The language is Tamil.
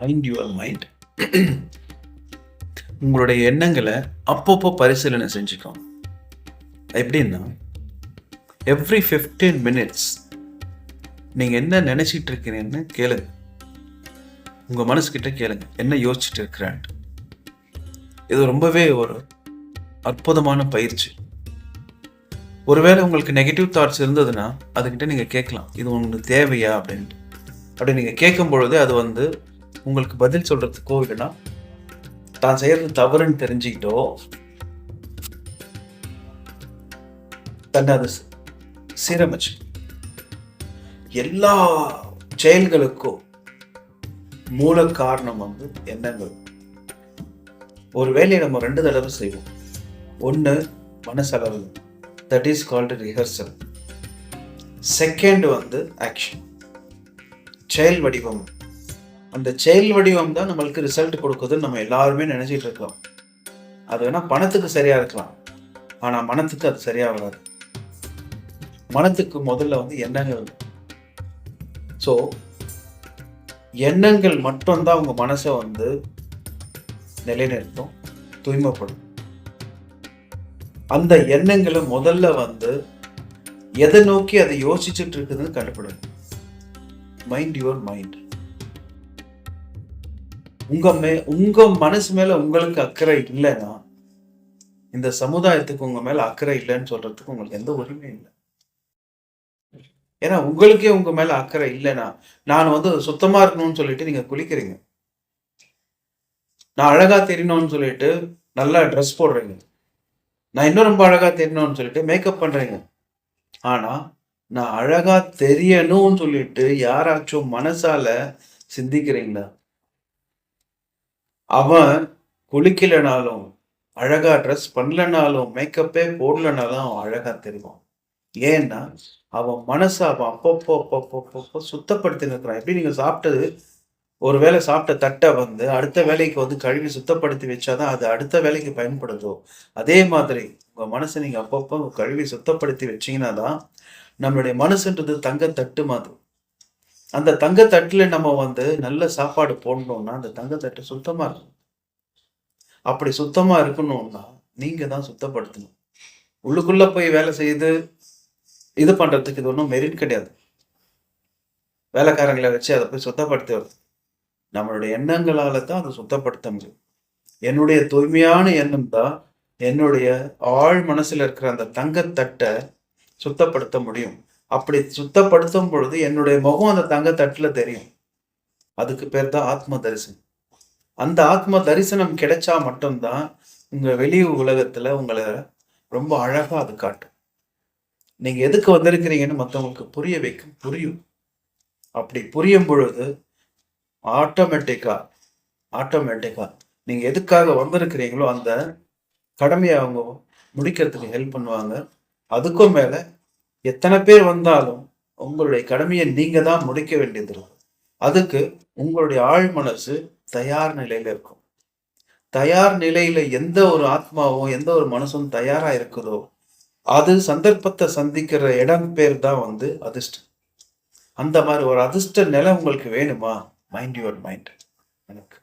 மைண்ட் யுவர் மைண்ட் உங்களுடைய எண்ணங்களை அப்பப்போ பரிசீலனை செஞ்சுக்கோங்க. எப்படின்னா எவ்ரி ஃபிஃப்டீன் மினிட்ஸ் நீங்கள் என்ன நினச்சிட்டு இருக்கிறீங்கன்னு கேளுங்க. உங்கள் மனசுக்கிட்ட கேளுங்க. என்ன யோசிச்சுட்டு இருக்கிறான்ட்டு இது ரொம்பவே ஒரு அற்புதமான பயிற்சி. ஒருவேளை உங்களுக்கு நெகட்டிவ் தாட்ஸ் இருந்ததுன்னா அதுக்கிட்ட நீங்கள் கேட்கலாம். இது உங்களுக்கு தேவையா அப்படின்ட்டு அப்படி நீங்கள் கேட்கும் பொழுது அது வந்து உங்களுக்கு பதில் சொல்கிறதுக்கோ இல்லைன்னா தான் செய்கிறது தவறுன்னு தெரிஞ்சுக்கிட்டோ தன்னை அது சீரமைச்சு. எல்லா செயல்களுக்கும் மூல காரணம் வந்து எண்ணங்கள். ஒரு வேலையை நம்ம ரெண்டு தடவை செய்வோம். ஒன்று மனசளவு. That is called rehearsal second வந்து ஆக்ஷன் செயல் வடிவம். அந்த செயல் வடிவம் தான் நம்மளுக்கு ரிசல்ட் கொடுக்குதுன்னு நம்ம எல்லாருமே நினைச்சிட்டு இருக்கோம் அது வேணா பணத்துக்கு சரியா இருக்கலாம். ஆனா மனத்துக்கு அது சரியா வராது. மனத்துக்கு முதல்ல வந்து எண்ணங்கள். ஸோ எண்ணங்கள் மட்டும்தான் உங்கள் மனசை வந்து நிலைநிறுத்தும் தூய்மைப்படும் அந்த எண்ணங்களை முதல்ல வந்து எதை நோக்கி அதை யோசிச்சுட்டு இருக்குதுன்னு கண்டுபிடுங்க. மைண்ட் யுவர் மைண்ட் உங்க மே உங்க மனசு மேல உங்களுக்கு அக்கறை இல்லைன்னா இந்த சமுதாயத்துக்கு உங்க மேல அக்கறை இல்லைன்னு சொல்றதுக்கு உங்களுக்கு எந்த உரிமையும் இல்லை. ஏன்னா உங்களுக்கே உங்க மேல அக்கறை இல்லைன்னா நான் வந்து சுத்தமா இருக்கணும்னு சொல்லிட்டு நீங்க குளிக்கிறீங்க. நான் அழகா தெரியணும்னு சொல்லிட்டு நல்லா ட்ரெஸ் போடுறீங்க. நான் இன்னும் ரொம்ப அழகா தெரியணும்னு சொல்லிட்டு மேக்கப் பண்றீங்க. ஆனா நான் அழகா தெரியணும்னு சொல்லிட்டு யாராச்சும் மனசால சிந்திக்கிறீங்களா? அவன் குளிக்கலைனாலும் அழகா ட்ரெஸ் பண்ணலனாலும் மேக்கப்பே போடலனாலும் அவன் அழகா தெரிவான். ஏன்னா அவன் மனசை அவன் அப்பப்போ அப்பப்போ அப்பப்போ சுத்தப்படுத்தி நிற்கிறான் எப்படி நீங்க சாப்பிட்டது? ஒரு வேளை சாப்பிட்ட தட்டை வந்து அடுத்த வேலைக்கு வந்து கழுவி சுத்தப்படுத்தி வச்சாதான் அது அடுத்த வேலைக்கு பயன்படுதோ? அதே மாதிரி உங்க மனசை நீங்க அப்பப்போ கழுவி சுத்தப்படுத்தி வச்சீங்கன்னா தான் நம்மளுடைய மனசுன்றது தங்க தட்டு மாதிரி. அந்த தங்கத்தட்டில் நம்ம வந்து நல்ல சாப்பாடு போடணும்னா அந்த தங்கத்தட்டு சுத்தமாக இருக்கும் அப்படி சுத்தமாக இருக்கணும்னா நீங்கள் தான் சுத்தப்படுத்தணும். உள்ளுக்குள்ளே போய் வேலை செய்து இது பண்ணுறதுக்கு இது ஒன்றும் மெரிட் கிடையாது. வேலைக்காரங்களை வச்சு அதை போய் சுத்தப்படுத்தி வருது நம்மளுடைய எண்ணங்களால் தான் அதை சுத்தப்படுத்த முடியும். என்னுடைய தூய்மையான எண்ணம் தான் என்னுடைய ஆழ் மனசில் இருக்கிற அந்த தங்கத்தட்டை சுத்தப்படுத்த முடியும். அப்படி சுத்தப்படுத்தும் பொழுது என்னுடைய முகம் அந்த தங்க தட்டில் தெரியும். அதுக்கு பேர் தான் ஆத்ம தரிசனம். அந்த ஆத்ம தரிசனம் கிடைச்சா மட்டும்தான் உங்கள் வெளி உலகத்தில் உங்களை ரொம்ப அழகாக அது காட்டும். நீங்கள் எதுக்கு வந்திருக்கிறீங்கன்னு மற்றவங்களுக்கு புரிய வைக்கும். புரியும். அப்படி புரியும் பொழுது ஆட்டோமேட்டிக்காக ஆட்டோமேட்டிக்காக நீங்கள் எதுக்காக வந்திருக்கிறீங்களோ அந்த கடமையை அவங்க முடிக்கிறதுக்கு ஹெல்ப் பண்ணுவாங்க. அதுக்கும் மேலே எத்தனை பேர் வந்தாலும் உங்களுடைய கடமையை நீங்க தான் முடிக்க வேண்டியது இருக்கும் அதுக்கு உங்களுடைய ஆழ் மனசு தயார் நிலையில இருக்கும். தயார் நிலையில எந்த ஒரு ஆத்மாவும் எந்த ஒரு மனசும் தயாரா இருக்குதோ அது சந்தர்ப்பத்தை சந்திக்கிற இடம் பேர் தான் வந்து அதிர்ஷ்டம். அந்த மாதிரி ஒரு அதிர்ஷ்ட நிலை உங்களுக்கு வேணுமா? மைண்ட் யுவர் மைண்ட் எனக்கு.